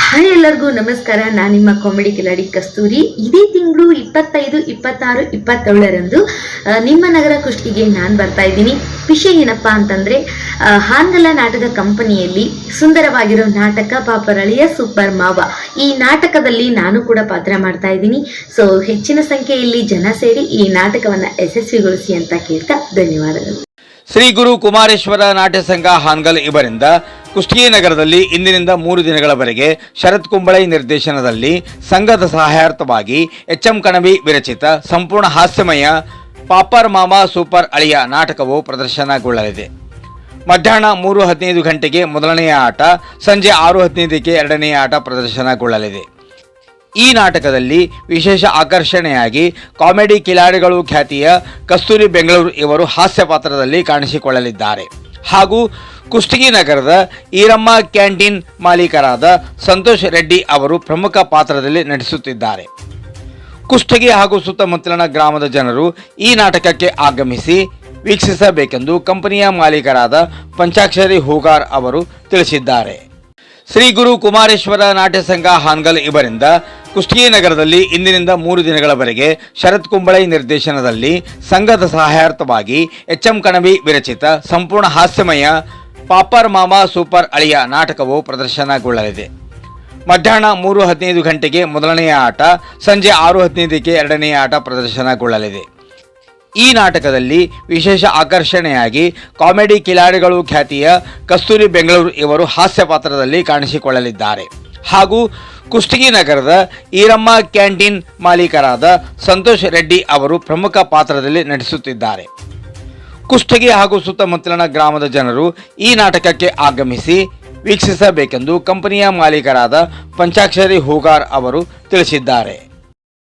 Hi ಎಲ್ಲರಿಗೂ ನಮಸ್ಕಾರ. ನಾನು ನಿಮ್ಮ ಕಾಮಿಡಿ ಕಿಲಾಡಿ ಕಸ್ತೂರಿ. ಇದೇ ತಿಂಗಳು ಇಪ್ಪತ್ತೈದು, ಇಪ್ಪತ್ತಾರು, ಇಪ್ಪತ್ತೇಳರಂದು ನಿಮ್ಮ ನಗರ ಕುಷ್ಟಿಗೆ ನಾನು ಬರ್ತಾ ಇದ್ದೀನಿ. ವಿಷಯ ಏನಪ್ಪ ಅಂತಂದ್ರೆ ಹಾನ್ಗಲ ನಾಟಕ ಕಂಪನಿಯಲ್ಲಿ ಸುಂದರವಾಗಿರೋ ನಾಟಕ ಪಾಪರಳಿಯ ಸೂಪರ್ ಮಾವ. ಈ ನಾಟಕದಲ್ಲಿ ನಾನು ಕೂಡ ಪಾತ್ರ ಮಾಡ್ತಾ ಇದ್ದೀನಿ. ಸೊ ಹೆಚ್ಚಿನ ಸಂಖ್ಯೆಯಲ್ಲಿ ಜನ ಸೇರಿ ಈ ನಾಟಕವನ್ನ ಯಶಸ್ವಿಗೊಳಿಸಿ ಅಂತ ಕೇಳ್ತಾ ಧನ್ಯವಾದಗಳು. ಶ್ರೀ ಗುರು ಕುಮಾರೇಶ್ವರ ನಾಟ್ಯ ಸಂಘ ಹಾನ್ಗಲ್ ಇವರಿಂದ ಕುಷ್ಟಗಿ ನಗರದಲ್ಲಿ ಇಂದಿನಿಂದ ಮೂರು ದಿನಗಳವರೆಗೆ ಶರತ್ ಕುಂಬಳೆ ನಿರ್ದೇಶನದಲ್ಲಿ ಸಂಘದ ಸಹಾಯಾರ್ಥವಾಗಿ ಎಚ್ ಎಂ ಕಣವಿ ವಿರಚಿತ ಸಂಪೂರ್ಣ ಹಾಸ್ಯಮಯ ಪಾಪರ್ ಮಾಮಾ ಸೂಪರ್ ಅಳಿಯ ನಾಟಕವು ಪ್ರದರ್ಶನಗೊಳ್ಳಲಿದೆ. ಮಧ್ಯಾಹ್ನ ಮೂರು ಹದಿನೈದು ಗಂಟೆಗೆ ಮೊದಲನೆಯ ಆಟ, ಸಂಜೆ ಆರು ಹದಿನೈದಕ್ಕೆ ಎರಡನೆಯ ಆಟ ಪ್ರದರ್ಶನಗೊಳ್ಳಲಿದೆ. ಈ ನಾಟಕದಲ್ಲಿ ವಿಶೇಷ ಆಕರ್ಷಣೆಯಾಗಿ ಕಾಮಿಡಿ ಕಿಲಾಡಿಗಳು ಖ್ಯಾತಿಯ ಕಸ್ತೂರಿ ಬೆಂಗಳೂರು ಇವರು ಹಾಸ್ಯ ಪಾತ್ರದಲ್ಲಿ ಕಾಣಿಸಿಕೊಳ್ಳಲಿದ್ದಾರೆ. ಹಾಗೂ ಕುಷ್ಟಗಿ ನಗರದ ಈರಮ್ಮ ಕ್ಯಾಂಟೀನ್ ಮಾಲೀಕರಾದ ಸಂತೋಷ್ ರೆಡ್ಡಿ ಅವರು ಪ್ರಮುಖ ಪಾತ್ರದಲ್ಲಿ ನಟಿಸುತ್ತಿದ್ದಾರೆ. ಕುಷ್ಟಗಿ ಹಾಗೂ ಸುತ್ತಮುತ್ತಲಿನ ಗ್ರಾಮದ ಜನರು ಈ ನಾಟಕಕ್ಕೆ ಆಗಮಿಸಿ ವೀಕ್ಷಿಸಬೇಕೆಂದು ಕಂಪನಿಯ ಮಾಲೀಕರಾದ ಪಂಚಾಕ್ಷರಿ ಹೂಗಾರ್ ಅವರು ತಿಳಿಸಿದ್ದಾರೆ. ಶ್ರೀ ಗುರು ಕುಮಾರೇಶ್ವರ ನಾಟ್ಯ ಸಂಘ ಹಾನ್ಗಲ್ ಇವರಿಂದ ಕುಷ್ಟಗಿ ನಗರದಲ್ಲಿ ಇಂದಿನಿಂದ ಮೂರು ದಿನಗಳವರೆಗೆ ಶರತ್ ಕುಂಬಳೆ ನಿರ್ದೇಶನದಲ್ಲಿ ಸಂಘದ ಸಹಾಯಾರ್ಥವಾಗಿ ಎಚ್ ಎಂ ಕಣವಿ ವಿರಚಿತ ಸಂಪೂರ್ಣ ಹಾಸ್ಯಮಯ ಪಾಪರ್ ಮಾಮಾ ಸೂಪರ್ ಅಳಿಯ ನಾಟಕವು ಪ್ರದರ್ಶನಗೊಳ್ಳಲಿದೆ. ಮಧ್ಯಾಹ್ನ ಮೂರು ಹದಿನೈದು ಗಂಟೆಗೆ ಮೊದಲನೆಯ ಆಟ, ಸಂಜೆ ಆರು ಹದಿನೈದಕ್ಕೆ ಎರಡನೆಯ ಆಟ ಪ್ರದರ್ಶನಗೊಳ್ಳಲಿದೆ. ಈ ನಾಟಕದಲ್ಲಿ ವಿಶೇಷ ಆಕರ್ಷಣೆಯಾಗಿ ಕಾಮಿಡಿ ಕಿಲಾಡಿಗಳು ಖ್ಯಾತಿಯ ಕಸ್ತೂರಿ ಬೆಂಗಳೂರು ಇವರು ಹಾಸ್ಯ ಪಾತ್ರದಲ್ಲಿ ಕಾಣಿಸಿಕೊಳ್ಳಲಿದ್ದಾರೆ. ಹಾಗೂ ಕುಷ್ಟಗಿ ನಗರದ ಈರಮ್ಮ ಕ್ಯಾಂಟೀನ್ ಮಾಲೀಕರಾದ ಸಂತೋಷ್ ರೆಡ್ಡಿ ಅವರು ಪ್ರಮುಖ ಪಾತ್ರದಲ್ಲಿ ನಟಿಸುತ್ತಿದ್ದಾರೆ. ಕುಷ್ಟಗಿ ಹಾಗೂ ಸುತ್ತಮುತ್ತಲಿನ ಗ್ರಾಮದ ಜನರು ಈ ನಾಟಕಕ್ಕೆ ಆಗಮಿಸಿ ವೀಕ್ಷಿಸಬೇಕೆಂದು ಕಂಪನಿಯ ಮಾಲೀಕರಾದ ಪಂಚಾಕ್ಷರಿ ಹೂಗಾರ್ ಅವರು ತಿಳಿಸಿದ್ದಾರೆ.